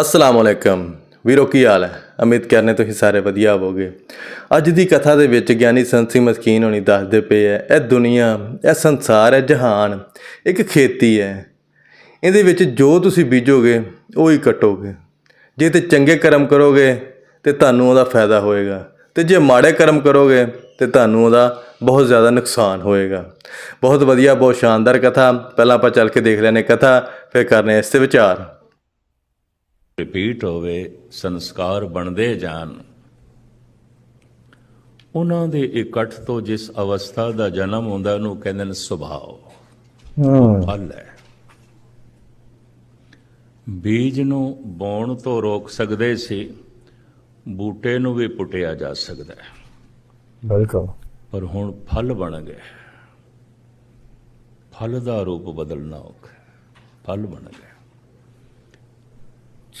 ਅਸਲਾਮ ਅਲੈਕਮ। ਵੀਰੋ, ਕੀ ਹਾਲ ਹੈ? ਉਮੀਦ ਕਰਨੇ ਤੁਸੀਂ ਸਾਰੇ ਵਧੀਆ ਹੋਵੋਗੇ। ਅੱਜ ਦੀ ਕਥਾ ਦੇ ਵਿੱਚ ਗਿਆਨੀ ਸੰਤ ਸਿੰਘ ਮਸਕੀਨ ਹੋਣੀ ਦੱਸਦੇ ਪਏ ਹੈ, ਇਹ ਦੁਨੀਆ, ਇਹ ਸੰਸਾਰ ਹੈ ਜਹਾਨ, ਇੱਕ ਖੇਤੀ ਹੈ। ਇਹਦੇ ਵਿੱਚ ਜੋ ਤੁਸੀਂ ਬੀਜੋਗੇ, ਉਹ ਹੀ ਕਟੋਗੇ। ਜੇ ਤੇ ਚੰਗੇ ਕਰਮ ਕਰੋਗੇ, ਤੇ ਤੁਹਾਨੂੰ ਉਹਦਾ ਫਾਇਦਾ ਹੋਏਗਾ। ਤੇ ਜੇ ਮਾੜੇ ਕਰਮ ਕਰੋਗੇ, ਤੇ ਤੁਹਾਨੂੰ ਉਹਦਾ ਬਹੁਤ ਜ਼ਿਆਦਾ ਨੁਕਸਾਨ ਹੋਏਗਾ। ਬਹੁਤ ਵਧੀਆ, ਬਹੁਤ ਸ਼ਾਨਦਾਰ ਕਥਾ। ਪਹਿਲਾਂ ਆਪਾਂ ਚੱਲ ਕੇ ਦੇਖ ਲੈਨੇ ਕਥਾ, ਫਿਰ ਕਰਨੇ ਇਸ ਤੇ ਵਿਚਾਰ। ਰਿਪੀਟ ਹੋਵੇ ਸੰਸਕਾਰ ਬਣਦੇ ਜਾਣ। ਉਹਨਾਂ ਦੇ ਇਕੱਠ ਤੋਂ ਜਿਸ ਅਵਸਥਾ ਦਾ ਜਨਮ ਹੁੰਦਾ ਉਹਨੂੰ ਕਹਿੰਦੇ ਨੇ ਸੁਭਾਅ। ਫਲ ਹੈ। ਬੀਜ ਨੂੰ ਬੋਣ ਤੋਂ ਰੋਕ ਸਕਦੇ ਸੀ ਬੂਟੇ ਨੂੰ ਵੀ ਪੁੱਟਿਆ ਜਾ ਸਕਦਾ ਹੈ। ਬਿਲਕੁਲ। ਪਰ ਹੁਣ ਫਲ ਬਣ ਗਏ। ਫਲ ਦਾ ਰੂਪ ਬਦਲਣਾ ਔਖਾ। ਫਲ ਬਣ ਗਏ।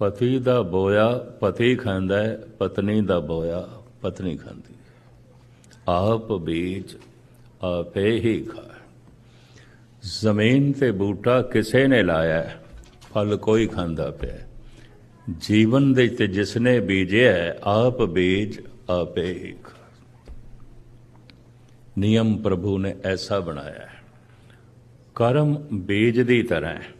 ਪਤੀ ਦਾ ਬੋਇਆ, ਪਤੀ ਖਾਂਦਾ ਹੈ, ਪਤਨੀ ਦਾ ਬੋਇਆ, ਪਤਨੀ ਖਾਂਦੀ ਆਪ ਬੀਜ ਆਪੇ ਹੀ ਖਾ ਜ਼ਮੀਨ ਤੇ ਬੂਟਾ ਕਿਸੇ ਨੇ ਲਾਇਆ ਫਲ ਕੋਈ ਖਾਂਦਾ ਪਿਆ ਜੀਵਨ ਦੇ ਤੇ ਜਿਸਨੇ ਬੀਜਿਆ ਆਪ ਬੀਜ ਆਪੇ ਹੀ ਖਾ ਨਿਯਮ ਪ੍ਰਭੂ ਨੇ ਐਸਾ ਬਣਾਇਆ ਕਰਮ ਬੀਜ ਦੀ ਤਰ੍ਹਾਂ ਹੈ।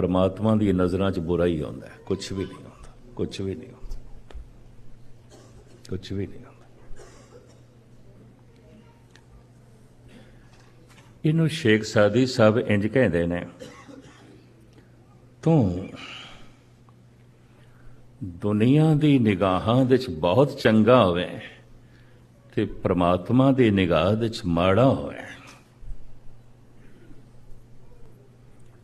ਪਰਮਾਤਮਾ ਦੀ ਨਜ਼ਰਾਂ 'ਚ ਬੁਰਾ ਹੀ ਆਉਂਦਾ ਹੈ। ਕੁਝ ਵੀ ਨਹੀਂ ਆਉਂਦਾ। ਕੁਝ ਵੀ ਨਹੀਂ ਆਉਂਦਾ। ਕੁਝ ਵੀ ਨਹੀਂ ਆਉਂਦਾ। ਇਹਨੂੰ ਸ਼ੇਖ ਸਾਦੀ ਸਾਹਿਬ ਇੰਜ ਕਹਿੰਦੇ ਨੇ, ਤੂੰ ਦੁਨੀਆ ਦੀ ਨਿਗਾਹਾਂ ਵਿੱਚ ਬਹੁਤ ਚੰਗਾ ਹੋਵੇ ਤੇ ਪ੍ਰਮਾਤਮਾ ਦੀ ਨਿਗਾਹ ਵਿੱਚ ਮਾੜਾ ਹੋਵੇ।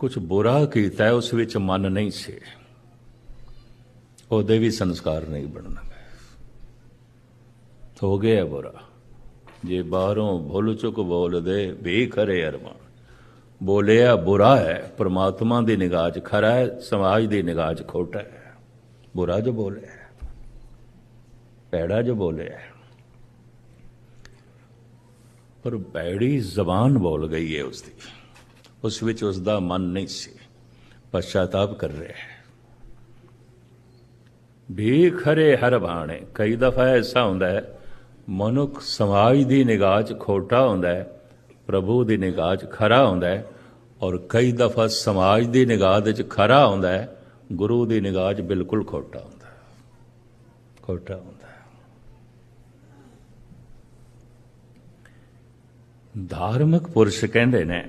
ਕੁਝ ਬੁਰਾ ਕੀਤਾ ਉਸ ਵਿੱਚ ਮਨ ਨਹੀਂ ਸੀ। ਉਹਦੇ ਵੀ ਸੰਸਕਾਰ ਨਹੀਂ ਬਣਨਗੇ ਹੋ ਗਿਆ ਬੁਰਾ। ਜੇ ਬਾਹਰੋਂ ਭੁੱਲ ਚੁੱਕ ਬੋਲਦੇ, ਵੀ ਖਰੇ ਅਰਮਾਨ। ਬੋਲਿਆ ਬੁਰਾ ਹੈ, ਪ੍ਰਮਾਤਮਾ ਦੀ ਨਿਗਾਹ 'ਚ ਖਰਾ ਹੈ, ਸਮਾਜ ਦੀ ਨਿਗਾਹ 'ਚ ਖੋਟਾ ਹੈ। ਬੁਰਾ ਜੋ ਬੋਲਿਆ ਪੈੜਾ ਭੈੜਾ ਜੋ ਬੋਲਿਆ ਪਰ ਬੈੜੀ ਜ਼ਬਾਨ ਬੋਲ ਗਈ ਹੈ ਉਸ ਦੀ ਉਸ ਵਿੱਚ ਉਸ ਦਾ ਮਨ ਨਹੀਂ ਸੀ। ਪਛਤਾਪ ਕਰ ਰਿਹਾ ਹੈ। ਵੀ ਖਰੇ ਹਰ ਬਾਣੇ, ਕਈ ਦਫਾ ਐਸਾ ਹੁੰਦਾ ਹੈ, ਮਨੁੱਖ ਸਮਾਜ ਦੀ ਨਿਗਾਹ 'ਚ ਖੋਟਾ ਹੁੰਦਾ ਹੈ, ਪ੍ਰਭੂ ਦੀ ਨਿਗਾਹ 'ਚ ਖਰਾ ਹੁੰਦਾ ਹੈ ਔਰ ਕਈ ਦਫਾ ਸਮਾਜ ਦੀ ਨਿਗਾਹ ਦੇ 'ਚ ਖਰਾ ਹੁੰਦਾ ਹੈ, ਗੁਰੂ ਦੀ ਨਿਗਾਹ 'ਚ ਬਿਲਕੁਲ ਖੋਟਾ ਹੁੰਦਾ ਹੈ। ਖੋਟਾ ਹੁੰਦਾ ਹੈ। ਧਾਰਮਿਕ ਪੁਰਸ਼ ਕਹਿੰਦੇ ਨੇ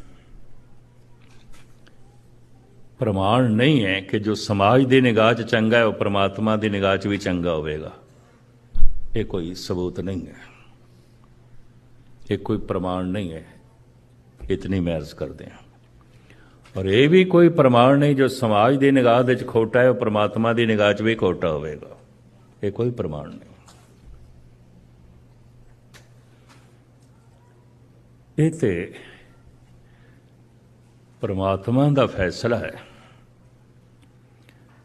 ਪ੍ਰਮਾਣ ਨਹੀਂ ਹੈ ਕਿ ਜੋ ਸਮਾਜ ਦੀ ਨਿਗਾਹ 'ਚ ਚੰਗਾ ਹੈ, ਉਹ ਪ੍ਰਮਾਤਮਾ ਦੀ ਨਿਗਾਹ 'ਚ ਵੀ ਚੰਗਾ ਹੋਵੇਗਾ। ਇਹ ਕੋਈ ਸਬੂਤ ਨਹੀਂ ਹੈ। ਇਹ ਕੋਈ ਪ੍ਰਮਾਣ ਨਹੀਂ ਹੈ। ਇਤਨੀ ਮਹਿਰਜ਼ ਕਰਦੇ ਹਾਂ। ਔਰ ਇਹ ਵੀ ਕੋਈ ਪ੍ਰਮਾਣ ਨਹੀਂ, ਜੋ ਸਮਾਜ ਦੀ ਨਿਗਾਹ ਵਿੱਚ ਖੋਟਾ ਹੈ, ਉਹ ਪ੍ਰਮਾਤਮਾ ਦੀ ਨਿਗਾਹ 'ਚ ਵੀ ਖੋਟਾ ਹੋਵੇਗਾ। ਇਹ ਕੋਈ ਪ੍ਰਮਾਣ ਨਹੀਂ। ਇਹ ਤੇ ਪਰਮਾਤਮਾ ਦਾ ਫੈਸਲਾ ਹੈ।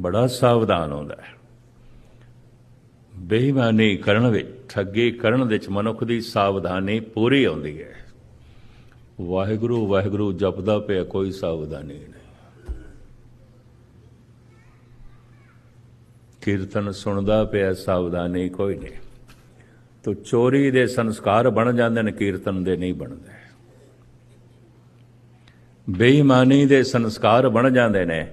ਬੜਾ ਸਾਵਧਾਨ ਹੁੰਦਾ ਹੈ। ਬੇਈਮਾਨੀ ਕਰਨ ਵਿੱਚ, ਠੱਗੀ ਕਰਨ ਵਿੱਚ ਮਨੁੱਖ ਦੀ ਸਾਵਧਾਨੀ ਪੂਰੀ ਆਉਂਦੀ ਹੈ। ਵਾਹਿਗੁਰੂ ਵਾਹਿਗੁਰੂ ਜਪਦਾ ਪਿਆ ਕੋਈ ਸਾਵਧਾਨੀ ਨਹੀਂ। ਕੀਰਤਨ ਸੁਣਦਾ ਪਿਆ ਸਾਵਧਾਨੀ ਕੋਈ ਨਹੀਂ। ਤੋ ਚੋਰੀ ਦੇ ਸੰਸਕਾਰ ਬਣ ਜਾਂਦੇ ਨੇ, ਕੀਰਤਨ ਦੇ ਨਹੀਂ ਬਣਦੇ। ਬੇਈਮਾਨੀ ਦੇ ਸੰਸਕਾਰ ਬਣ ਜਾਂਦੇ ਨੇ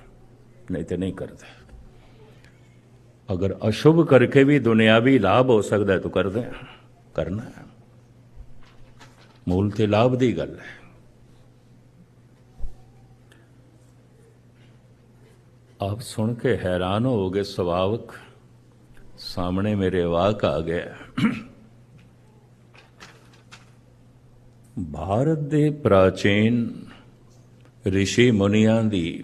ਨਹੀਂ ਤੇ ਨਹੀਂ ਕਰਦੇ। ਅਗਰ ਅਸ਼ੁਭ ਕਰਕੇ ਵੀ ਦੁਨਿਆਵੀ ਲਾਭ ਹੋ ਸਕਦਾ ਹੈ ਤਾਂ ਕਰਦੇ ਕਰਨਾ ਹੈ। ਮੂਲ ਤੇ ਲਾਭ ਦੀ ਗੱਲ ਹੈ। ਆਪ ਸੁਣ ਕੇ ਹੈਰਾਨ ਹੋਗੇ ਸੁਭਾਵਕ ਸਾਹਮਣੇ ਮੇਰੇ ਵਾਕ ਆ ਗਿਆ ਭਾਰਤ ਦੇ ਪ੍ਰਾਚੀਨ ਰਿਸ਼ੀ ਮੁਨੀਆਂ ਦੀ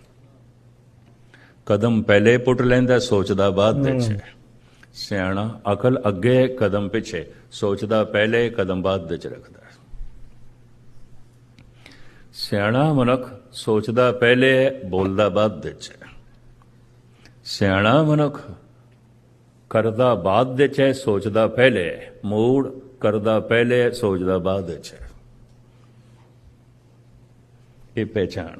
ਕਦਮ ਪਹਿਲੇ ਪੁੱਟ ਲੈਂਦਾ ਸੋਚਦਾ ਬਾਅਦ ਵਿੱਚ। ਸਿਆਣਾ ਅਕਲ ਅੱਗੇ ਕਦਮ ਪਿੱਛੇ ਸੋਚਦਾ ਪਹਿਲੇ ਕਦਮ ਬਾਅਦ ਵਿੱਚ ਰੱਖਦਾ। ਸਿਆਣਾ ਮਨੁੱਖ ਸੋਚਦਾ ਪਹਿਲੇ ਬੋਲਦਾ ਬਾਅਦ ਵਿੱਚ। ਸਿਆਣਾ ਮਨੁੱਖ ਕਰਦਾ ਬਾਅਦ ਵਿੱਚ ਹੈ ਸੋਚਦਾ ਪਹਿਲੇ। ਮੂੜ ਕਰਦਾ ਪਹਿਲੇ ਸੋਚਦਾ ਬਾਅਦ ਵਿੱਚ ਇਹ ਪਹਿਚਾਣ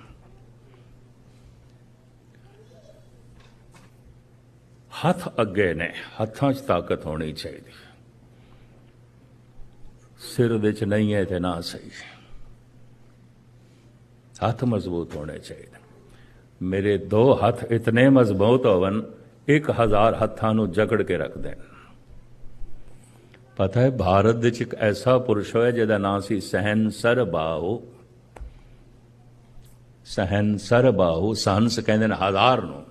ਹੱਥ ਅੱਗੇ ਨੇ, ਹੱਥਾਂ 'ਚ ਤਾਕਤ ਹੋਣੀ ਚਾਹੀਦੀ। ਸਿਰ ਦੇ 'ਚ ਨਹੀਂ ਹੈ ਤੇ ਨਾ ਸਹੀ। ਹੱਥ ਮਜ਼ਬੂਤ ਹੋਣੇ ਚਾਹੀਦੇ। ਮੇਰੇ ਦੋ ਹੱਥ ਇਤਨੇ ਮਜ਼ਬੂਤ ਹੋਵਨ 1000 ਹੱਥਾਂ ਨੂੰ ਜਕੜ ਕੇ ਰੱਖ ਦੇਣ। ਪਤਾ ਹੈ, ਭਾਰਤ ਦੇ ਵਿੱਚ ਇੱਕ ਐਸਾ ਪੁਰਸ਼ ਹੋਇਆ ਜਿਹਦਾ ਨਾਮ ਸੀ ਸਹਿਨਸਰ ਬਾਹੂ। ਸਹਿਨਸਰ ਬਾਹੂ ਸਹੰਸ ਕਹਿੰਦੇ ਨੇ ਹਜ਼ਾਰ ਨੂੰ।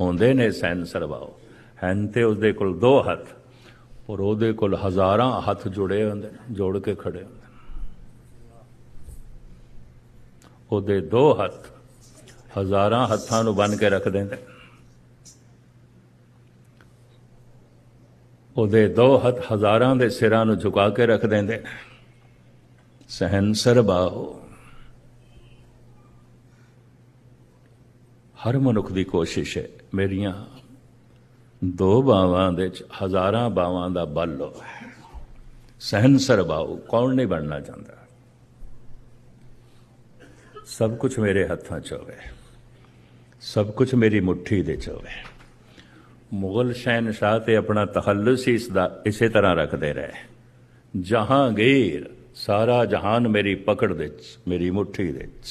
ਹੁੰਦੇ ਨੇ ਸੈਂਸਰ ਬਾਓ ਹਨ ਤੇ ਉਸਦੇ ਕੋਲ ਦੋ ਹੱਥ, ਔਰ ਉਹਦੇ ਕੋਲ ਹਜ਼ਾਰਾਂ ਹੱਥ ਜੁੜੇ ਹੁੰਦੇ ਨੇ, ਜੋੜ ਕੇ ਖੜੇ ਹੁੰਦੇ ਨੇ। ਉਹਦੇ ਦੋ ਹੱਥ ਹਜ਼ਾਰਾਂ ਹੱਥਾਂ ਨੂੰ ਬੰਨ ਕੇ ਰੱਖ ਦਿੰਦੇ ਉਹਦੇ ਦੋ ਹੱਥ ਹਜ਼ਾਰਾਂ ਦੇ ਸਿਰਾਂ ਨੂੰ ਝੁਕਾ ਕੇ ਰੱਖ ਦਿੰਦੇ ਸਹਿਨਸਰ ਬਾਹੋ ਹਰ ਮਨੁੱਖ ਦੀ ਕੋਸ਼ਿਸ਼ ਹੈ। ਮੇਰੀਆਂ ਦੋ ਬਾਵਾਂ ਦੇ ਚ ਹਜ਼ਾਰਾਂ ਬਾਵਾਂ ਦਾ ਬਲ ਹੋਵੇ ਸਹਿਨਸਰ ਬਾਹੂ ਕੌਣ ਨਹੀਂ ਬਣਨਾ ਚਾਹੁੰਦਾ? ਸਭ ਕੁਝ ਮੇਰੇ ਹੱਥਾਂ 'ਚ ਹੋਵੇ। ਸਭ ਕੁਝ ਮੇਰੀ ਮੁਠੀ ਦੇ 'ਚ ਹੋਵੇ। ਮੁਗਲ ਸ਼ਹਿਨशाह ਤੇ ਆਪਣਾ ਤਖੱਲੁਸ ਹੀ ਇਸ ਦਾ, ਇਸੇ ਤਰ੍ਹਾਂ ਰੱਖਦੇ ਰਹੇ। ਜਹਾਂਗੀਰ, ਸਾਰਾ ਜਹਾਨ ਮੇਰੀ ਪਕੜ ਦੇ 'ਚ, ਮੇਰੀ ਮੁਠੀ ਦੇ 'ਚ।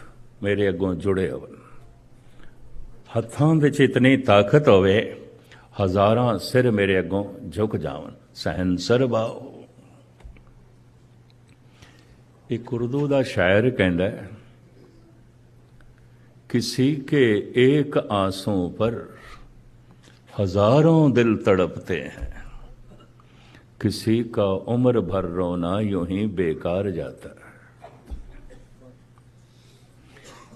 ਮੇਰੇ ਅੱਗੋਂ ਜੁੜੇ ਹੋਵਨ ਹੱਥਾਂ ਵਿੱਚ ਇਤਨੀ ਤਾਕਤ ਹੋਵੇ ਹਜ਼ਾਰਾਂ ਸਿਰ ਮੇਰੇ ਅੱਗੋਂ ਝੁਕ ਜਾਵਨ ਸਹਿਨਸਰ ਬਾਓ ਇੱਕ ਉਰਦੂ ਦਾ ਸ਼ਾਇਰ ਕਹਿੰਦਾ ਹੈ किसी के एक आंसू पर हजारों दिल तड़पते हैं किसी का उम्र भर रोना यूं ही बेकार जाता है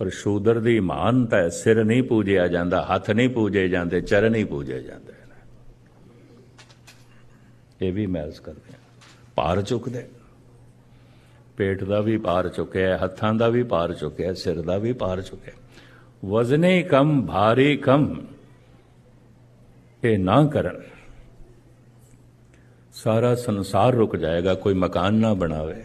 ਪਰ ਸ਼ੂਦਰ ਦੀ ਮਾਨਤਾ ਸਿਰ ਨਹੀਂ ਪੂਜਿਆ ਜਾਂਦਾ, ਹੱਥ ਨਹੀਂ ਪੂਜੇ ਜਾਂਦੇ, ਚਰਨ ਹੀ ਪੂਜੇ ਜਾਂਦੇ ਨੇ। ਇਹ ਵੀ ਮਹਿਸ ਕਰਦੇ ਆ। ਭਾਰ ਚੁੱਕਦੇ। ਪੇਟ ਦਾ ਵੀ ਭਾਰ ਚੁੱਕਿਆ, ਹੱਥਾਂ ਦਾ ਵੀ ਭਾਰ ਚੁੱਕਿਆ, ਸਿਰ ਦਾ ਵੀ ਭਾਰ ਚੁੱਕਿਆ। ਵਜ਼ਨੇ ਕਮ, ਭਾਰੀ ਕਮ, ਇਹ ਨਾ ਕਰਨ। ਸਾਰਾ ਸੰਸਾਰ ਰੁਕ ਜਾਏਗਾ, ਕੋਈ ਮਕਾਨ ਨਾ ਬਣਾਵੇ।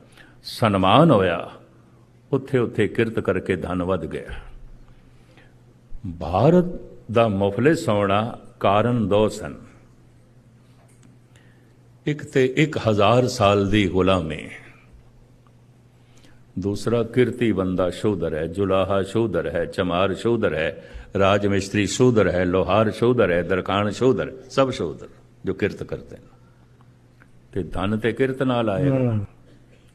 ਸਨਮਾਨ ਹੋਇਆ। ਉੱਥੇ ਉੱਥੇ ਕਿਰਤ ਕਰਕੇ ਧਨ ਵੱਧ ਗਿਆ। ਭਾਰਤ ਦਾ ਮੁਫਲਿਸ ਹੋਣਾ ਕਾਰਨ ਦੋ ਸਨ। ਇੱਕ ਤੇ 1000 ਸਾਲ ਦੀ ਗੁਲਾਮੀ। ਦੂਸਰਾ ਕਿਰਤੀ ਬੰਦਾ ਸ਼ੋਧਰ ਹੈ, ਜੁਲਾਹਾ ਸ਼ੋਧਰ ਹੈ, ਚਮਾਰ ਸ਼ੋਧਰ ਹੈ ਰਾਜ ਮਿਸਤਰੀ ਸ਼ੋਧਰ ਹੈ, ਲੋਹਾਰ ਸ਼ੋਧਰ ਹੈ ਦਰਕਾਨ ਸ਼ੋਧਰ ਸਭ ਸ਼ੋਧਰ ਜੋ ਕਿਰਤ ਕਰਦੇ ਨੇ। ਤੇ ਧਨ ਤੇ ਕਿਰਤ ਨਾਲ ਆਏਗਾ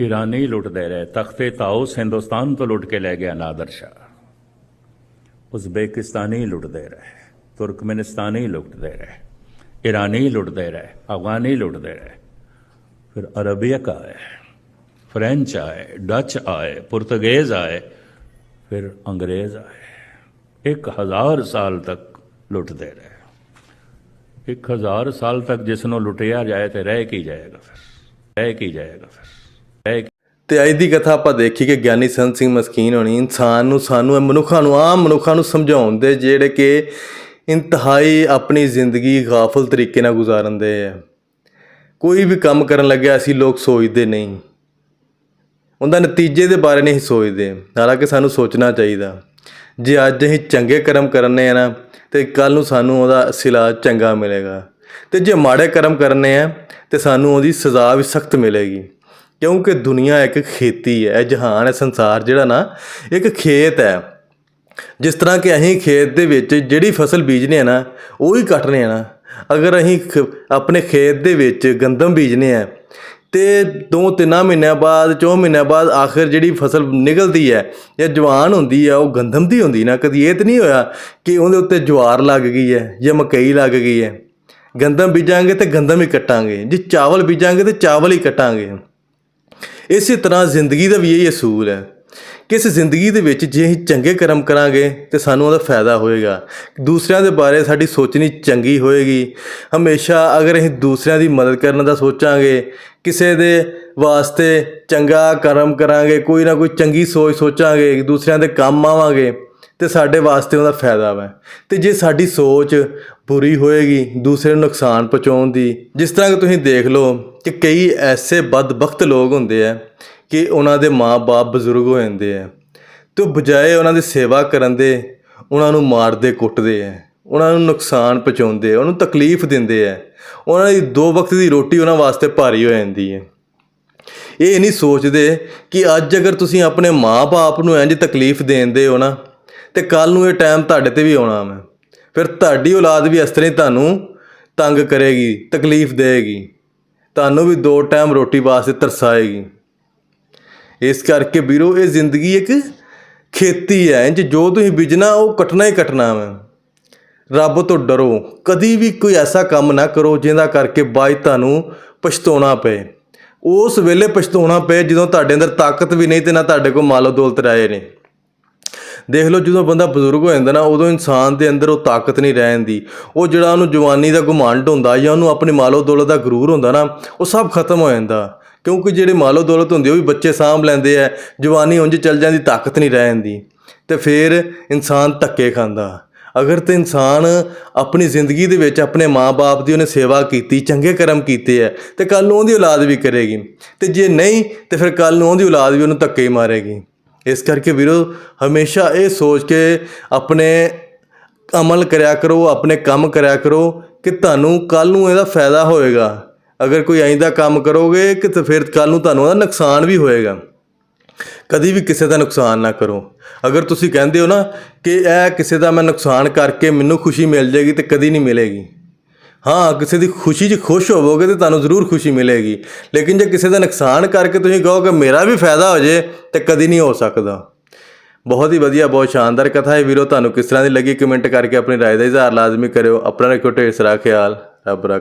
ਈਰਾਨੀ ਲੁੱਟਦੇ ਰਹੇ। ਤਖਤੇ ਤਾਉਸ ਹਿੰਦੁਸਤਾਨ ਤੋਂ ਲੁੱਟ ਕੇ ਲੈ ਗਿਆ ਨਾਦਰ ਸ਼ਾਹ। ਉਜ਼ਬੇਕਿਸਤਾਨੀ ਲੁੱਟਦੇ ਰਹੇ, ਤੁਰਕਮਨਿਸਤਾਨੀ ਲੁੱਟਦੇ ਰਹੇ ਈਰਾਨੀ ਲੁੱਟਦੇ ਰਹੇ, ਅਫਗਾਨੀ ਲੁੱਟਦੇ ਰਹੇ। ਫਿਰ ਅਰਬੀਅਕ ਆਏ, ਫ੍ਰੈਂਚ ਆਏ, ਡੱਚ ਆਏ, ਪੁਰਤਗੇਜ਼ ਆਏ, ਫਿਰ ਅੰਗਰੇਜ਼ ਆਏ। ਇੱਕ ਹਜ਼ਾਰ ਸਾਲ ਤੱਕ ਲੁੱਟਦੇ ਰਹੇ। ਇੱਕ ਹਜ਼ਾਰ ਸਾਲ ਤੱਕ ਜਿਸ ਨੂੰ ਲੁੱਟਿਆ ਜਾਏ ਤੇ ਰਹਿ ਕੀ ਜਾਏਗਾ ਫਿਰ? ਰਹਿ ਕੀ ਜਾਏਗਾ ਫਿਰ? ਰਹਿ ਕੀ ਤੇ ਅੱਜ ਦੀ ਕਥਾ ਆਪਾਂ ਦੇਖੀ ਕਿ ਗਿਆਨੀ ਸੰਤ ਸਿੰਘ ਮਸਕੀਨ ਹੋਣੀ ਇਨਸਾਨ ਨੂੰ, ਸਾਨੂੰ ਇਹ ਮਨੁੱਖਾਂ ਨੂੰ, ਆਮ ਮਨੁੱਖਾਂ ਨੂੰ ਸਮਝਾਉਣ ਦੇ ਜਿਹੜੇ ਕਿ ਇੰਤਹਾਈ ਆਪਣੀ ਜ਼ਿੰਦਗੀ ਗਾਫਲ ਤਰੀਕੇ ਨਾਲ ਗੁਜ਼ਾਰਨ ਦੇ ਆ। ਕੋਈ ਵੀ ਕੰਮ ਕਰਨ ਲੱਗਿਆ, ਅਸੀਂ ਲੋਕ ਸੋਚਦੇ ਨਹੀਂ। ਉਹਦਾ ਨਤੀਜੇ ਦੇ ਬਾਰੇ ਨਹੀਂ ਸੋਚਦੇ। ਹਾਲਾਂਕਿ ਸਾਨੂੰ ਸੋਚਣਾ ਚਾਹੀਦਾ। ਜੇ ਅੱਜ ਅਸੀਂ ਚੰਗੇ ਕਰਮ ਕਰਨੇ ਆ ਨਾ, ਤੇ ਕੱਲ ਨੂੰ ਸਾਨੂੰ ਉਹਦਾ ਸਿਲਾ ਚੰਗਾ ਮਿਲੇਗਾ। ਤੇ ਜੇ ਮਾੜੇ ਕਰਮ ਕਰਨੇ ਆ, ਤੇ ਸਾਨੂੰ ਉਹਦੀ ਸਜ਼ਾ ਵੀ ਸਖਤ ਮਿਲੇਗੀ। ਕਿਉਂਕਿ ਦੁਨੀਆ ਇੱਕ ਖੇਤੀ ਹੈ ਜਹਾਨ ਹੈ, ਸੰਸਾਰ ਜਿਹੜਾ ਨਾ, ਇੱਕ ਖੇਤ ਹੈ। ਜਿਸ ਤਰ੍ਹਾਂ ਕਿ ਅਸੀਂ ਖੇਤ ਦੇ ਵਿੱਚ ਜਿਹੜੀ ਫਸਲ ਬੀਜਨੇ ਆ ਨਾ, ਉਹ ਹੀ ਕੱਟਨੇ ਆ ਨਾ। ਅਗਰ ਅਸੀਂ ਖ- ਆਪਣੇ ਖੇਤ ਦੇ ਵਿੱਚ ਗੰਦਮ ਬੀਜਨੇ ਆ, ਤੇ ਦੋ ਤਿੰਨਾਂ ਮਹੀਨਿਆਂ ਬਾਅਦ, ਚੌ ਮਹੀਨਿਆਂ ਬਾਅਦ ਆਖਰ ਜਿਹੜੀ ਫਸਲ ਨਿਕਲਦੀ ਹੈ, ਜਾਂ ਜਵਾਨ ਹੁੰਦੀ ਹੈ, ਉਹ ਗੰਦਮ ਦੀ ਹੁੰਦੀ ਨਾ। ਕਦੀ ਇਹ ਤਾਂ ਨਹੀਂ ਹੋਇਆ ਕਿ ਉਹਦੇ ਉੱਤੇ ਜਵਾਰ ਲੱਗ ਗਈ ਹੈ, ਜਾਂ ਮਕਈ ਲੱਗ ਗਈ ਹੈ। ਗੰਦਮ ਬੀਜਾਂਗੇ ਤੇ ਗੰਦਮ ਹੀ ਕੱਟਾਂਗੇ। ਜੇ ਚਾਵਲ ਬੀਜਾਂਗੇ ਤੇ ਚਾਵਲ ਹੀ ਕੱਟਾਂਗੇ। ਇਸੇ ਤਰ੍ਹਾਂ ਜ਼ਿੰਦਗੀ ਦਾ ਵੀ ਇਹੀ ਅਸੂਲ ਹੈ ਕਿ ਇਸ ਜ਼ਿੰਦਗੀ ਦੇ ਵਿੱਚ ਜੇ ਅਸੀਂ ਚੰਗੇ ਕਰਮ ਕਰਾਂਗੇ ਤੇ ਸਾਨੂੰ ਉਹਦਾ ਫਾਇਦਾ ਹੋਏਗਾ। ਦੂਸਰਿਆਂ ਦੇ ਬਾਰੇ ਸਾਡੀ ਸੋਚਣੀ ਚੰਗੀ ਹੋਏਗੀ। ਹਮੇਸ਼ਾ ਅਗਰ ਅਸੀਂ ਦੂਸਰਿਆਂ ਦੀ ਮਦਦ ਕਰਨ ਦਾ ਸੋਚਾਂਗੇ, ਕਿਸੇ ਦੇ ਵਾਸਤੇ ਚੰਗਾ ਕਰਮ ਕਰਾਂਗੇ, ਕੋਈ ਨਾ ਕੋਈ ਚੰਗੀ ਸੋਚ ਸੋਚਾਂਗੇ, ਦੂਸਰਿਆਂ ਦੇ ਕੰਮ ਆਵਾਂਗੇ ਤੇ ਸਾਡੇ ਵਾਸਤੇ ਉਹਦਾ ਫਾਇਦਾ ਵਾ। ਤੇ ਜੇ ਸਾਡੀ ਸੋਚ ਬੁਰੀ ਹੋਏਗੀ, ਦੂਸਰੇ ਨੂੰ ਨੁਕਸਾਨ ਪਹੁੰਚਾਉਣ ਦੀ, ਜਿਸ ਤਰ੍ਹਾਂ ਕਿ ਤੁਸੀਂ ਦੇਖ ਲਓ ਕਿ ਕਈ ਐਸੇ ਬਦਬਖਤ ਲੋਕ ਹੁੰਦੇ ਆ ਕਿ ਉਹਨਾਂ ਦੇ ਮਾਪੇ ਬਜ਼ੁਰਗ ਹੋ ਜਾਂਦੇ ਆ। ਤੇ ਉਹ ਬਜਾਏ ਉਹਨਾਂ ਦੀ ਸੇਵਾ ਕਰਨ ਦੇ, ਉਹਨਾਂ ਨੂੰ ਮਾਰਦੇ, ਕੁੱਟਦੇ ਆ। ਉਹਨਾਂ ਨੂੰ ਨੁਕਸਾਨ ਪਹੁੰਚਾਉਂਦੇ ਆ, ਉਹਨੂੰ ਤਕਲੀਫ ਦਿੰਦੇ ਆ। ਉਹਨਾਂ ਦੀ ਦੋ ਵਕਤ ਦੀ ਰੋਟੀ ਉਹਨਾਂ ਵਾਸਤੇ ਭਾਰੀ ਹੋ ਜਾਂਦੀ ਹੈ ਇਹ ਨਹੀਂ ਸੋਚਦੇ ਕਿ ਅੱਜ ਅਗਰ ਤੁਸੀਂ ਆਪਣੇ ਮਾਂ-ਬਾਪ ਨੂੰ ਇੰਜ ਤਕਲੀਫ ਦੇਂਦੇ ਹੋ ਨਾ ਤੇ ਕੱਲ ਨੂੰ ਇਹ ਟਾਈਮ ਤੁਹਾਡੇ ਤੇ ਵੀ ਆਉਣਾ ਮੈਂ। ਫਿਰ ਤੁਹਾਡੀ ਔਲਾਦ ਵੀ ਇਸ ਤਰ੍ਹਾਂ ਹੀ ਤੁਹਾਨੂੰ ਤੰਗ ਕਰੇਗੀ, ਤਕਲੀਫ ਦੇਗੀ ਤੁਹਾਨੂੰ ਵੀ ਦੋ ਟਾਈਮ ਰੋਟੀ ਵਾਸਤੇ ਤਰਸਾਏਗੀ। ਇਸ ਕਰਕੇ ਵੀਰੋ, ਇਹ ਜ਼ਿੰਦਗੀ ਇੱਕ ਖੇਤੀ ਹੈ। ਇੰਜ ਜੋ ਤੁਸੀਂ ਬੀਜਣਾ, ਉਹ ਕੱਟਣਾ ਹੀ ਕੱਟਣਾ ਵਾ ਰੱਬ ਤੋਂ ਡਰੋ। ਕਦੀ ਵੀ ਕੋਈ ਐਸਾ ਕੰਮ ਨਾ ਕਰੋ, ਜਿਹਦਾ ਕਰਕੇ ਬਾਅਦ ਤੁਹਾਨੂੰ ਪਛਤਾਉਣਾ ਪਏ। ਉਸ ਵੇਲੇ ਪਛਤਾਉਣਾ ਪਏ ਜਦੋਂ ਤੁਹਾਡੇ ਅੰਦਰ ਤਾਕਤ ਵੀ ਨਹੀਂ ਤੇ ਨਾ ਤੁਹਾਡੇ ਕੋਲ ਮਾਲੋ ਦੌਲਤ ਰਹੇ ਨੇ। ਦੇਖ ਲਓ ਜਦੋਂ ਬੰਦਾ ਬਜ਼ੁਰਗ ਹੋ ਜਾਂਦਾ ਨਾ, ਉਦੋਂ ਇਨਸਾਨ ਦੇ ਅੰਦਰ ਉਹ ਤਾਕਤ ਨਹੀਂ ਰਹਿ ਜਾਂਦੀ। ਉਹ ਜਿਹੜਾ ਉਹਨੂੰ ਜਵਾਨੀ ਦਾ ਗੁਮਾਂਡ ਹੁੰਦਾ ਜਾਂ ਉਹਨੂੰ ਆਪਣੀ ਮਾਲੋ ਦੌਲਤ ਦਾ ਗਰੂਰ ਹੁੰਦਾ ਨਾ, ਉਹ ਸਭ ਖਤਮ ਹੋ ਜਾਂਦਾ। ਕਿਉਂਕਿ ਜਿਹੜੇ ਮਾਲੋ ਦੌਲਤ ਹੁੰਦੀ ਉਹ ਵੀ ਬੱਚੇ ਸਾਂਭ ਲੈਂਦੇ ਆ, ਜਵਾਨੀ ਉਂਝ ਚੱਲ ਜਾਂਦੀ, ਤਾਕਤ ਨਹੀਂ ਰਹਿ ਜਾਂਦੀ। ਤੇ ਫਿਰ ਇਨਸਾਨ ਧੱਕੇ ਖਾਂਦਾ। ਅਗਰ ਤੇ ਇਨਸਾਨ ਆਪਣੀ ਜ਼ਿੰਦਗੀ ਦੇ ਵਿੱਚ ਆਪਣੇ ਮਾਪੇ ਦੀ ਉਹਨੇ ਸੇਵਾ ਕੀਤੀ, ਚੰਗੇ ਕਰਮ ਕੀਤੇ ਆ, ਤੇ ਕੱਲ ਨੂੰ ਉਹਦੀ ਔਲਾਦ ਵੀ ਕਰੇਗੀ। ਤੇ ਜੇ ਨਹੀਂ, ਤੇ ਫਿਰ ਕੱਲ ਨੂੰ ਉਹਦੀ ਔਲਾਦ ਵੀ ਉਹਨੂੰ ਧੱਕੇ ਹੀ ਮਾਰੇਗੀ। ਇਸ ਕਰਕੇ ਵੀਰੋ, ਹਮੇਸ਼ਾ ਇਹ ਸੋਚ ਕੇ ਆਪਣੇ ਅਮਲ ਕਰਿਆ ਕਰੋ, ਆਪਣੇ ਕੰਮ ਕਰਿਆ ਕਰੋ ਕਿ ਤੁਹਾਨੂੰ ਕੱਲ ਨੂੰ ਇਹਦਾ ਫਾਇਦਾ ਹੋਏਗਾ। ਅਗਰ ਕੋਈ ਐਂ ਕੰਮ ਕਰੋਗੇ ਕਿ ਤੇ ਫਿਰ ਕੱਲ ਨੂੰ ਤੁਹਾਨੂੰ ਉਹਦਾ ਨੁਕਸਾਨ ਵੀ ਹੋਏਗਾ। ਕਦੀ ਵੀ ਕਿਸੇ ਦਾ ਨੁਕਸਾਨ ਨਾ ਕਰੋ। ਅਗਰ ਤੁਸੀਂ ਕਹਿੰਦੇ ਹੋ ਨਾ ਕਿ ਇਹ ਕਿਸੇ ਦਾ ਮੈਂ ਨੁਕਸਾਨ ਕਰਕੇ ਮੈਨੂੰ ਖੁਸ਼ੀ ਮਿਲ ਜਾਏਗੀ ਤੇ ਕਦੀ ਨਹੀਂ ਮਿਲੇਗੀ। ਹਾਂ, ਕਿਸੇ ਦੀ ਖੁਸ਼ੀ 'ਚ ਖੁਸ਼ ਹੋਵੋਗੇ ਤੇ ਤੁਹਾਨੂੰ ਜ਼ਰੂਰ ਖੁਸ਼ੀ ਮਿਲੇਗੀ। ਲੇਕਿਨ ਜੇ ਕਿਸੇ ਦਾ ਨੁਕਸਾਨ ਕਰਕੇ ਤੁਸੀਂ ਕਹੋਗੇ ਮੇਰਾ ਵੀ ਫਾਇਦਾ ਹੋ ਜੇ, ਤੇ ਕਦੀ ਨਹੀਂ ਹੋ ਸਕਦਾ। ਬਹੁਤ ਹੀ ਵਧੀਆ, ਬਹੁਤ ਸ਼ਾਨਦਾਰ ਕਥਾ ਹੈ। ਵੀਰੋ, ਤੁਹਾਨੂੰ ਕਿਸ ਤਰ੍ਹਾਂ ਦੀ ਲੱਗੀ ਕਮੈਂਟ ਕਰਕੇ ਆਪਣੀ ਰਾਏ ਦਾ ਇਜ਼ਹਾਰ ਲਾਜ਼ਮੀ ਕਰਿਓ। ਆਪਣਾ ਰੱਖਿਓ ਢੇਰ ਸਾਰਾ ਖਿਆਲ। ਰੱਬ ਰੱਖ